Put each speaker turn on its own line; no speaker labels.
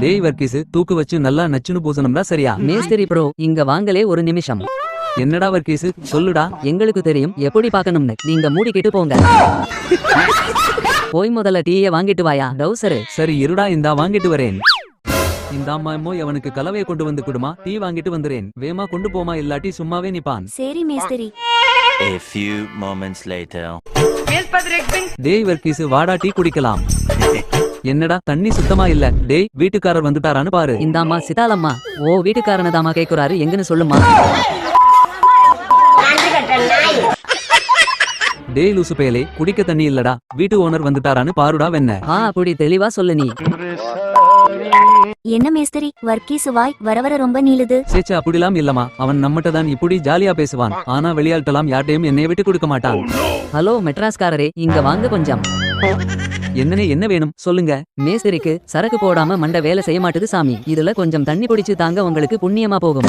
டேய் வர்க்கீஸ் தூக்கு வச்சு நல்லா நச்சுன்னு பூசணும்னா சரியா?
மேஸ்திரி ப்ரோ இங்க வாங்களே ஒரு நிமிஷம்.
என்னடா வர்க்கீஸ் சொல்லுடா.
எங்களுக்கு தெரியும் எப்படி பார்க்கணும்னு. நீங்க மூடிக்கிட்டு போங்க. போய் முதல்ல டீயை வாங்கிட்டு வாயா டவுசரு?
சரி இருடா இந்தா வாங்கிட்டு வரேன். இந்த அம்மாமோ அவனுக்கு கலவையை கொண்டு வந்து கொடுமா டீ வாங்கிட்டு வந்துறேன். வேமா கொண்டு போமா இல்லாட்டி சும்மாவே நிப்பான்.
சரி மேஸ்திரி.
A few moments later.
டேய் வர்க்கீஸ் வாடா டீ குடிக்கலாம். என்னடா தண்ணி சுத்தமா இல்ல? டேய் வீட்டுக்காரர் வந்துட்டாரான்னு பாரு.
இந்தாம்மா சிதாலம்மா ஓ வீட்டுக்காரனதாம்மா கேக்குறாரு. எங்கன்னு சொல்லுமா
டேய் லூசு பயலே குடிக்க தண்ணி இல்லடா. வீட்டு ஓனர் வந்துட்டாரான்னு பாருடா வெண்ண.
ஆ அப்படி தெளிவா சொல்லு நீ.
என்ன மேஸ்திரி வர்க்கீசு வாய் வர வர ரொம்ப நீளுது.
சேச்சா அப்படிலாம் இல்லமா அவன் நம்மகிட்ட தான் இப்படி ஜாலியா பேசுவான். ஆனா வெளியாள்ட்டலாம் யார்ட்டையும் என்னைய விட்டு கொடுக்க மாட்டான்.
ஹலோ மெட்ராஸ்காரரே இங்க வாங்க கொஞ்சம்.
என்னனே என்ன வேணும்? சொல்லுங்க.
மேஸ்திரிக்கு சரக்கு போடாம மண்டை வேலை செய்ய மாட்டுது சாமி. இதுல கொஞ்சம் தண்ணி குடிச்சு தாங்க உங்களுக்கு புண்ணியமா போகும்.